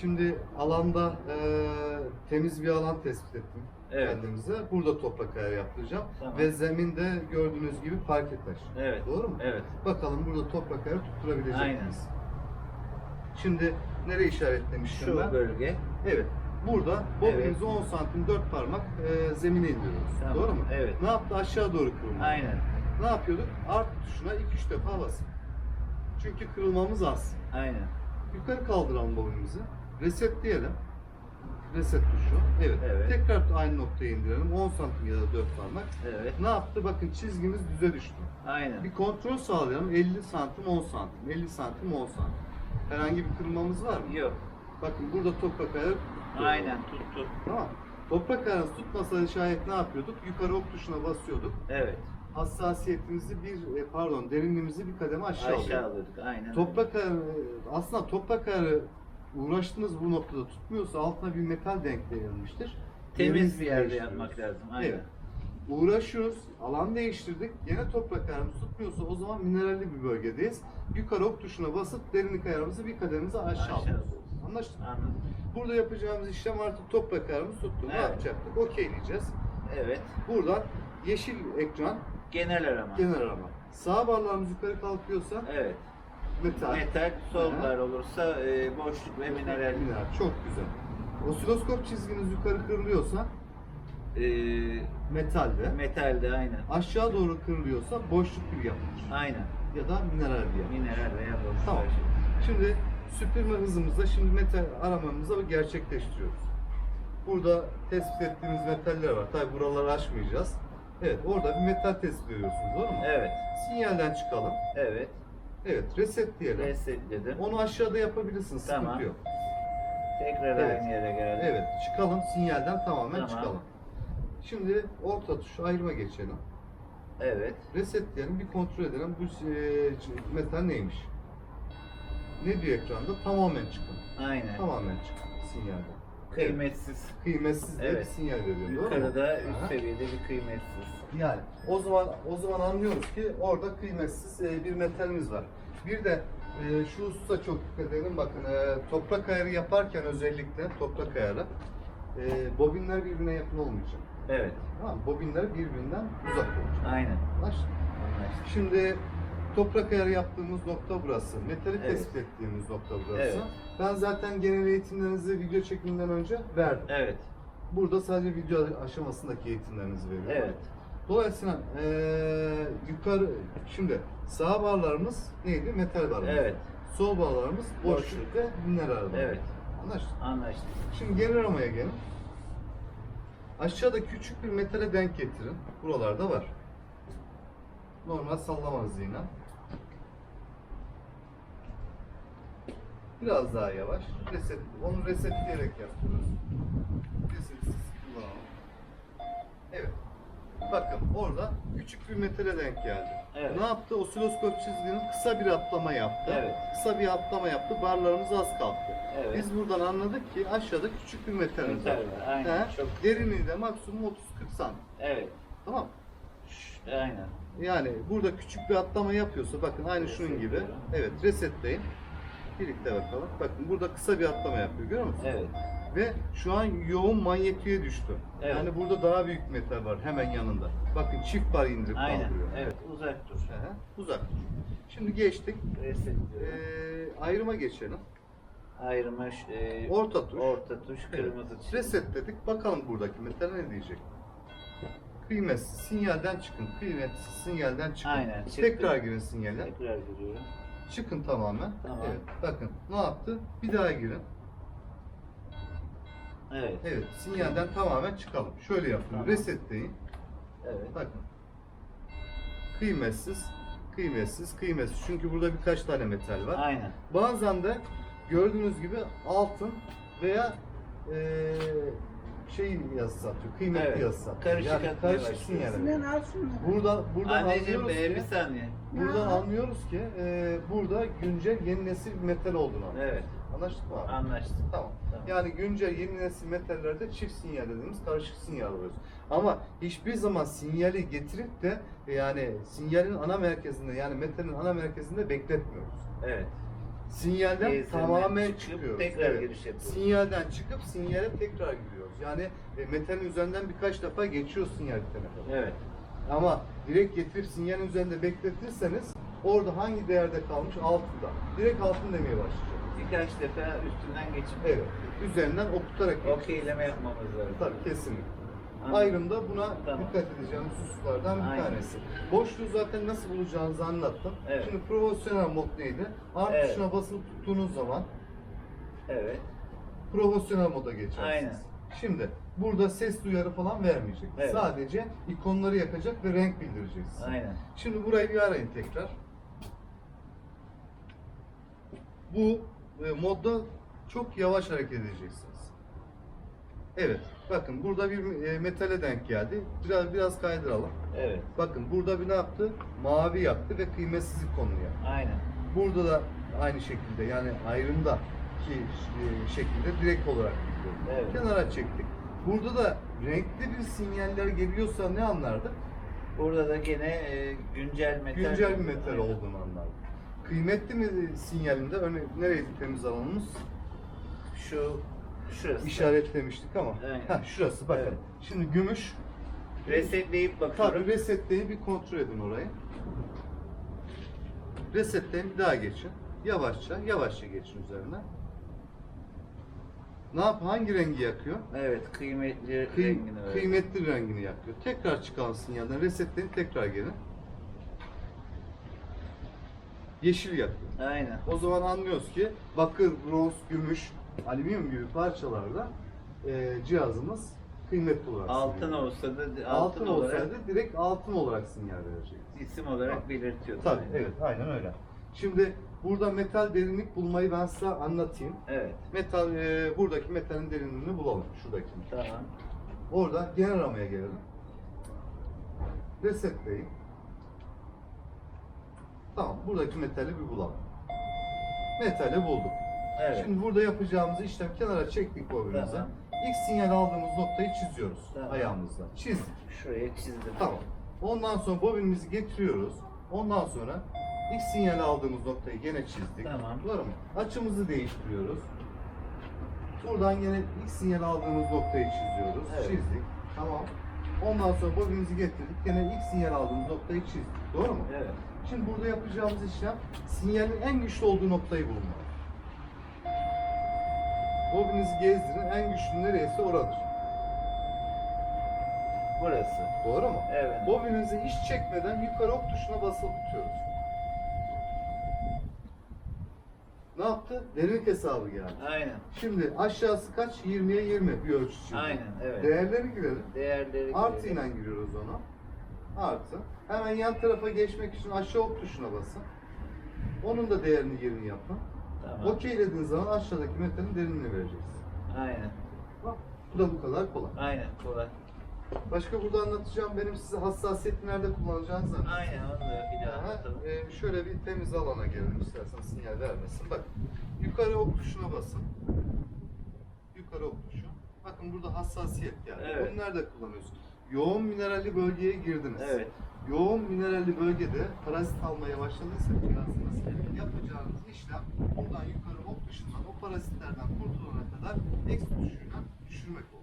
Şimdi alanda e, temiz bir alan tespit ettim Evet. kendimize. Burada toprak ayarı yaptıracağım. Tamam. Ve zeminde gördüğünüz gibi parke taş. Evet. Doğru mu? Evet. Bakalım burada toprak ayarı tutturabilecek Aynen. miyiz? Şimdi nereye işaretlemiştim Şu ben? bölge. Evet. Burada bobinimizi 10 santim 4 parmak e, zemine indiriyoruz. Tamam, Doğru mu? evet. Ne yaptı? Aşağı doğru kırılma. Aynen. Ne yapıyorduk? Art tuşuna 2-3 defa basın. Çünkü kırılmamız az. Aynen. Yukarı kaldıralım bobinimizi. Reset diyelim. Reset tuşu. Evet. Evet. Tekrar aynı noktaya indirelim. 10 santim ya da 4 parmak. Evet. Ne yaptı? Bakın çizgimiz düze düştü. Aynen. Bir kontrol sağlayalım. 50 santim 10 santim. 50 santim 10 santim. Herhangi bir kırılmamız var mı? Yok. Bakın burada toprak ayarı tuttu. Aynen tuttu. Tamam. Toprak ayarı tutmasa şayet ne yapıyorduk? Yukarı ok tuşuna basıyorduk. Evet. Hassasiyetimizi bir e, pardon derinliğimizi bir kademe aşağı, Aşağı alıyorduk. alıyorduk. Aynen. Toprak ayarı aslında toprak ayarı uğraştığınız bu noktada tutmuyorsa altına bir metal denkleyenmiştir. Temiz Yerimizi bir yerde yapmak lazım. Aynen. Evet. Uğraşıyoruz, alan değiştirdik. Yine toprak ayarımız tutmuyorsa o zaman mineralli bir bölgedeyiz. Yukarı ok tuşuna basıp derinlik ayarımızı bir kadememize aşağı alıyoruz. Anlaştık mı? Anladım. Burada yapacağımız işlem artık toprak ayarımız tuttu. Ne Evet. yapacaktık? Okeyleyeceğiz. Evet. Buradan yeşil ekran Genel arama. genel arama. Sağ barlarımız yukarı kalkıyorsa Evet. Metal. Metal, sollar olursa e, boşluk ve mineral. Mineral. Çok güzel. Osiloskop çizginiz yukarı kırılıyorsa E, metalde. metalde aynen. Aşağı doğru kırılıyorsa boşluk bir yapılır. Aynen. Ya da mineral yapılır. Mineral veya boşluk. Tamam. Şimdi süpürme hızımızda şimdi metal aramamızı gerçekleştiriyoruz. Burada tespit ettiğimiz metaller var. Tabi buraları açmayacağız. Evet orada bir metal tespit ediyorsunuz doğru mu? Evet. Sinyalden çıkalım. Evet. Evet reset diyelim. Resetledim. Onu aşağıda yapabilirsin sıkıntı Tamam. yok. Tekrar Evet. aynı yere geldim. Evet çıkalım sinyalden tamamen Tamam. çıkalım. Şimdi orta tuş ayırma geçelim. Evet. Reset diyelim bir kontrol edelim bu e, metal neymiş? Ne diyor ekranda? Tamamen çıkın. Aynen. Tamamen çıkın sinyalden. Kıymetsiz. Kıymetsiz diye bir Evet. sinyal veriyor. doğru mu? Yukarıda üst Aha. seviyede bir kıymetsiz. Yani o zaman o zaman anlıyoruz ki orada kıymetsiz e, bir metalimiz var. Bir de e, şu hususa çok dikkat edelim. Bakın e, toprak ayarı yaparken özellikle toprak ayarı e, bobinler birbirine yakın olmayacak. Evet. Tamam mı? Bobinler birbirinden uzak olacak. Aynen. Anlaştık. Anlaştık. Şimdi toprak ayarı yaptığımız nokta burası. Metali Evet. tespit ettiğimiz nokta burası. Evet. Ben zaten genel eğitimlerinizi video çekiminden önce verdim. Evet. Burada sadece video aşamasındaki eğitimlerinizi veriyorum. Evet. Dolayısıyla eee, yukarı şimdi sağ barlarımız neydi? Metal barlarımız. Evet. Sol barlarımız boşluk ve mineral barlar. Evet. Anlaştık. Anlaştık. Şimdi genel aramaya gelin. Aşağıda küçük bir metale denk getirin. Buralarda var. Normal sallama hızıyla. Biraz daha yavaş. Reset. Onu resetleyerek yapıyoruz. Resetsiz kullanalım. Evet. Bakın orada küçük bir metale denk geldi. Evet. Ne yaptı? Osiloskop çizginin kısa bir atlama yaptı. Evet. Kısa bir atlama yaptı. Barlarımız az kalktı. Evet. Biz buradan anladık ki aşağıda küçük bir metalimiz Metal var. aynen. He? Çok- Derinliği de maksimum 30-40 santim. Evet. Tamam. Şş, Aynen. Yani burada küçük bir atlama yapıyorsa bakın aynı şunun gibi. Evet resetleyin. Birlikte bakalım. Bakın burada kısa bir atlama yapıyor görüyor musun? Evet. Ve şu an yoğun manyetiğe düştü. Evet. Yani burada daha büyük metal var hemen yanında. Bakın çift bar indirip Aynen. kaldırıyor. Evet. Uzak dur. Hı, Uzak. Şimdi geçtik. Resetliyorum. Ee, ayrıma geçelim. Ayrıma e, Orta tuş. orta tuş, kırmızı çizgi. Reset dedik. Bakalım buradaki metal ne diyecek? Kıymetsiz sinyalden çıkın. Kıymetsiz sinyalden çıkın. Aynen, çıktı. Tekrar girin sinyalden. Tekrar giriyorum. Çıkın tamamen. Tamam. Evet. Bakın ne yaptı? Bir daha girin. Evet. Evet. Sinyalden tamamen çıkalım. Şöyle yapın. Tamam. Resetleyin. Evet. Bakın. Kıymetsiz, kıymetsiz, kıymetsiz. Çünkü burada birkaç tane metal var. Aynen. Bazen de gördüğünüz gibi altın veya eee şey yazısı atıyor. Kıymetli Evet. yazısı atıyor. Karışık yani atmaya karışık başlıyor. sinyal. Sinan veriyor. al şunu. Burada buradan Anneciğim anlıyoruz be, bir ki saniye. buradan Ya. anlıyoruz ki eee, burada güncel yeni nesil bir metal olduğunu anlıyoruz. Evet. Anlaştık mı abi? Anlaştık. Tamam. Tamam. Yani güncel yeni nesil metallerde çift sinyal dediğimiz karışık sinyal alıyoruz. Ama hiçbir zaman sinyali getirip de yani sinyalin ana merkezinde yani metalin ana merkezinde bekletmiyoruz. Evet. Sinyalden Gezdirme, tamamen çıkıp çıkıyoruz. tekrar giriş yapıyoruz. Sinyalden çıkıp sinyale tekrar giriyoruz. Yani e, metalin üzerinden birkaç defa geçiyor sinyal telefonu. Evet. Ama direkt getirip sinyalin üzerinde bekletirseniz orada hangi değerde kalmış? Altında. Direkt altın demeye başlayacak. Birkaç defa üstünden geçip Evet. Üzerinden okutarak okeyleme yapmamız lazım. Tabii kesinlikle. Anladım. Ayrımda buna Tamam. dikkat edeceğimiz hususlardan bir Aynen. tanesi. Boşluğu zaten nasıl bulacağınızı anlattım. Evet. Şimdi profesyonel mod neydi? Art Evet. tuşuna basılı tuttuğunuz zaman Evet. profesyonel moda geçersiniz. Aynen. Şimdi burada ses duyarı falan vermeyecek. Evet. Sadece ikonları yakacak ve renk bildireceğiz. Aynen. Şimdi burayı bir arayın tekrar. Bu e, modda çok yavaş hareket edeceksiniz. Evet. Bakın burada bir e, metale denk geldi. Biraz biraz kaydıralım. Evet. Bakın burada bir ne yaptı? Mavi yaptı ve kıymetsizlik konuya. Aynen. Burada da aynı şekilde yani ayrımda şekilde direkt olarak gidiyor. Evet. Kenara çektik. Burada da renkli bir sinyaller geliyorsa ne anlardık? Burada da gene e, güncel metal. Güncel bir metal Aynen. olduğunu anlardık. Kıymetli mi sinyalinde örneğin nereydi temiz alanımız? Şu şurası. İşaretlemiştik ama. Aynen. Heh, şurası bakın. Evet. Şimdi gümüş. Resetleyip bakıyorum. Tabii resetleyin bir kontrol edin orayı. Resetleyin bir daha geçin. Yavaşça, yavaşça geçin üzerine. Ne yap? Hangi rengi yakıyor? Evet, kıymetli Kıy- rengini ver. kıymetli rengini yakıyor. Tekrar çıkan sinyalden resetleyin, tekrar gelin. Yeşil yakıyor. Aynen. O zaman anlıyoruz ki bakır, bronz, gümüş, alüminyum gibi parçalarda e, cihazımız kıymetli olarak Altın sinyal olsa da altın, altın olarak olsaydı direkt altın olarak sinyal verecek. isim olarak belirtiyor. Tabii evet aynen öyle. Şimdi burada metal derinlik bulmayı ben size anlatayım. Evet. Metal e, buradaki metalin derinliğini bulalım şuradaki. Tamam. Orada genel aramaya gelelim. Resetleyin. Tamam buradaki metali bir bulalım. Metali bulduk. Evet. Şimdi burada yapacağımız işlem kenara çektik bobinimizi. Tamam. İlk sinyal aldığımız noktayı çiziyoruz Tamam. ayağımızla. Çizdik. Şuraya çizdim. Tamam. Ondan sonra bobinimizi getiriyoruz. Ondan sonra ilk sinyal aldığımız noktayı gene çizdik. Tamam. Doğru mu? Açımızı değiştiriyoruz. Buradan yine ilk sinyal aldığımız noktayı çiziyoruz. Evet. Çizdik. Tamam. Ondan sonra bobinimizi getirdik. Gene ilk sinyal aldığımız noktayı çizdik. Doğru mu? Evet. Şimdi burada yapacağımız işlem sinyalin en güçlü olduğu noktayı bulmak. Bobinizi gezdirin. En güçlü neresi oradır. Burası. Doğru mu? Evet. Bobinimizi hiç çekmeden yukarı ok tuşuna basılı tutuyoruz. Ne yaptı? Derinlik hesabı geldi. Aynen. Şimdi aşağısı kaç? 20'ye 20 bir ölçü çizdi. Aynen, evet. Değerleri girelim. Değerleri Artı girelim. ile giriyoruz ona. Artı. Hemen yan tarafa geçmek için aşağı ok tuşuna basın. Onun da değerini 20 yapın. Tamam. Okeylediğiniz zaman aşağıdaki metalin derinliğini vereceğiz. Aynen. Bak, bu da bu kadar kolay. Aynen. Kolay. Başka burada anlatacağım benim size hassasiyeti nerede kullanacağınızı. Aynen. Onu da bir daha Aha, anlatalım. E, şöyle bir temiz alana gelelim istersen sinyal vermesin. Bak yukarı ok tuşuna basın. Yukarı ok tuşu. Bakın burada hassasiyet geldi. Evet. Bunu nerede kullanıyorsun? Yoğun mineralli bölgeye girdiniz. Evet. Yoğun mineralli bölgede parazit almaya başladıysa cihazınız yapacağınız işlem buradan yukarı ok tuşundan o parazitlerden kurtulana kadar X tuşuyla düşürmek olacak.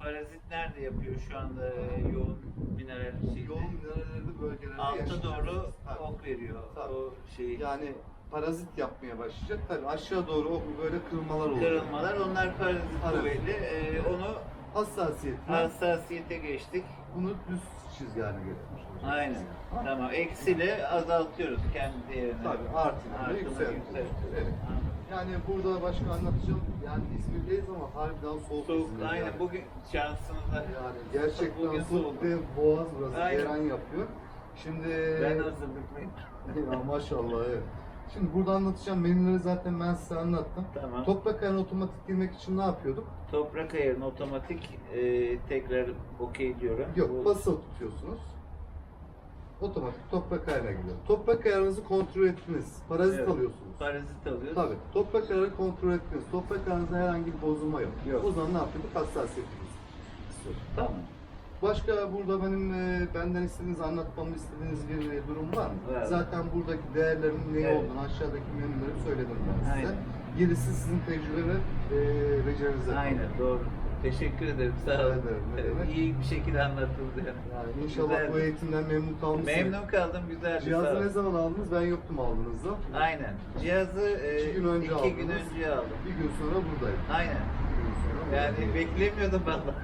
Parazit nerede yapıyor şu anda e, yoğun mineral şeyde? Yoğun mineralli bölgelerde Alta doğru Tabii. ok veriyor. Tabii. O şey Yani parazit yapmaya başlayacak. Tabii aşağı doğru o böyle kırılmalar olacak. kırılmalar onlar parazit Parazit. kuvvetli. E, onu Hassasiyetine hassasiyete geçtik. bunu düz çizgi haline getirmiş olacağız. Aynen. Ha? Tamam. Eksiyle azaltıyoruz kendi değerini. Tabii artı yükseltiyoruz. Evet. Yani burada başka anlatacağım. Yani İzmir'deyiz ama harbiden soğuk. Soğuk. İzmir Aynen. yani. Bugün şansınıza. Yani gerçekten Bugün soğuk ve boğaz burası Aynen. gelen yapıyor. Şimdi Ben hazırlıklıyım. ya maşallah evet. Şimdi burada anlatacağım menüleri zaten ben size anlattım. Tamam. Toprak ayarına otomatik girmek için ne yapıyorduk? Toprak ayarını otomatik e, tekrar okey diyorum. Yok Bu- basılı tutuyorsunuz. Otomatik toprak ayarına gidiyor. Toprak ayarınızı kontrol ettiniz. Parazit Evet. alıyorsunuz. Parazit alıyoruz. Tabii. Toprak ayarını kontrol ettiniz. Toprak ayarınızda herhangi bir bozulma yok. Yok. O zaman ne yapıyorduk? Hassasiyetimiz. Tamam. Başka burada benim e, benden istediğiniz, anlatmamı istediğiniz bir e, durum var mı? Var. Zaten buradaki değerlerin ne Evet. olduğunu aşağıdaki menüleri söyledim ben size. Aynen. Gerisi sizin tecrübe ve e, becerinize kalmış. Aynen doğru. Teşekkür ederim. Sağ Rica olun. ederim, ne demek. İyi bir şekilde anlatıldı. Yani inşallah Güzeldi. bu eğitimden memnun kalmışsınız. Memnun kaldım. Güzeldi. sağ Cihazı olun. ne zaman aldınız? Ben yoktum aldığınızda. Aynen. Cihazı e, İki gün önce iki aldınız. gün önce aldım. Bir gün sonra buradayım. Aynen. Bir gün sonra Yani buradayım. beklemiyordum valla.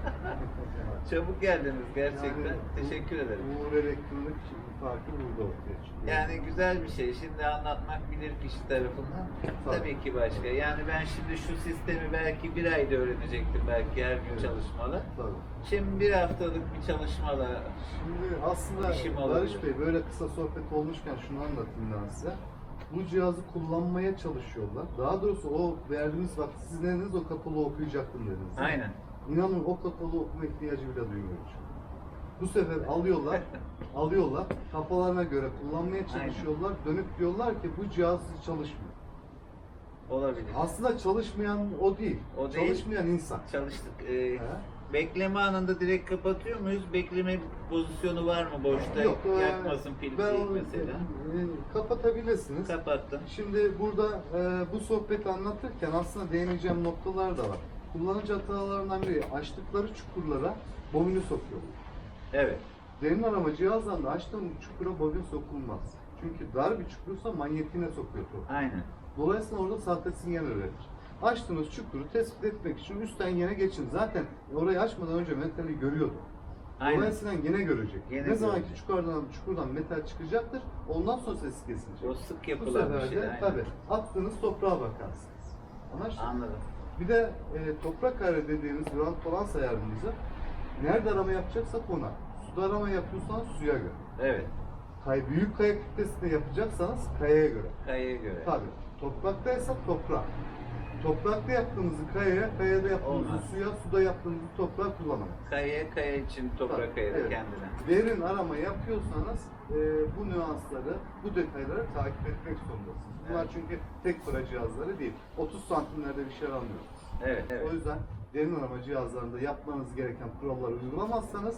Çabuk geldiniz gerçekten. Yani Teşekkür ederim. Uğur Elektronik farkı burada ortaya çıkıyor. Yani güzel bir şey. Şimdi anlatmak bilir kişi tarafından. Tabii. Tabii ki başka. Yani ben şimdi şu sistemi belki bir ayda öğrenecektim belki her gün Evet. çalışmalı. Tabii. Şimdi bir haftalık bir çalışmalı. Şimdi aslında İşim Barış olabilir. Bey böyle kısa sohbet olmuşken şunu anlatayım ben size. Bu cihazı kullanmaya çalışıyorlar. Daha doğrusu o verdiğiniz vakti siz ne dediniz o kataloğu okuyacaktım dediniz. Aynen. İnanın o kataloğu okuma ihtiyacı bile an. Bu sefer alıyorlar, alıyorlar, kafalarına göre kullanmaya çalışıyorlar. Dönüp diyorlar ki bu cihaz çalışmıyor. Olabilir. Aslında çalışmayan o değil. O değil. Çalışmayan insan. Çalıştık. Ee, He? bekleme anında direkt kapatıyor muyuz? Bekleme pozisyonu var mı boşta? Yok, e, Yakmasın pil ben değil onu mesela. e, kapatabilirsiniz. Kapattım. Şimdi burada e, bu sohbeti anlatırken aslında değineceğim noktalar da var. Kullanıcı hatalarından biri açtıkları çukurlara bobini sokuyorlar. Evet. Derin arama cihazlarında açtığım çukura bobin sokulmaz. Çünkü dar bir çukursa manyetiğine sokuyor topu. Aynen. Dolayısıyla orada sahte sinyal üretir. Açtığınız çukuru tespit etmek için üstten yine geçin. Zaten orayı açmadan önce metali görüyordu. Aynen. Dolayısıyla yine görecek. Yine ne zaman ki çukurdan, çukurdan metal çıkacaktır, ondan sonra sesi kesilecek. O sık Bu yapılan bir sefer şey. de aynen. tabii attığınız toprağa bakarsınız. Anlaştık? Anladım. Bir de e, toprak kare dediğimiz rant balans ayarımızı nerede arama yapacaksak ona. Suda arama yapıyorsanız suya göre. Evet. Kay, büyük kaya kütlesinde yapacaksanız kayaya göre. Kayaya göre. Tabii. Topraktaysa toprak. Toprakta yaptığınızı kayaya, kayada yaptığınızı Olmaz. suya, suda yaptığınızı toprağa kullanamayız. Kayaya kaya için toprak Tabii, kayada evet. kendine. Derin arama yapıyorsanız e, bu nüansları, bu detayları takip etmek zorundasınız. Bunlar Evet. çünkü tek para cihazları değil. 30 santimlerde bir şey aramıyoruz. Evet. evet. O yüzden derin arama cihazlarında yapmanız gereken kuralları uygulamazsanız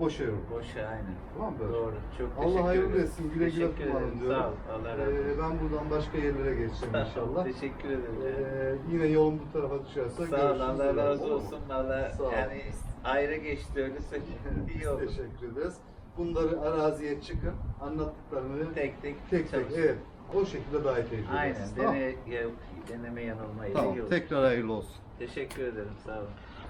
boşa yorulur. Boşa aynen. Tamam böyle? Doğru. Çok teşekkür Allah hayırlı etsin. Güle güle kullanın diyorum. Sağ ol. Allah razı olsun. Ee, ben buradan başka yerlere geçeceğim inşallah. Teşekkür ederim. Ee, yine yolun bu tarafa düşerse Sağ ol. Allah razı olsun. Valla yani ayrı geçti öyle söyleyeyim. İyi oldu. teşekkür ederiz. Bunları araziye çıkın. Anlattıklarını Tek tek tek, tek evet. O şekilde daha iyi tecrübe Aynen. Tamam. Deneme yanılma Tamam. Tekrar hayırlı olsun. Teşekkür ederim. Sağ olun.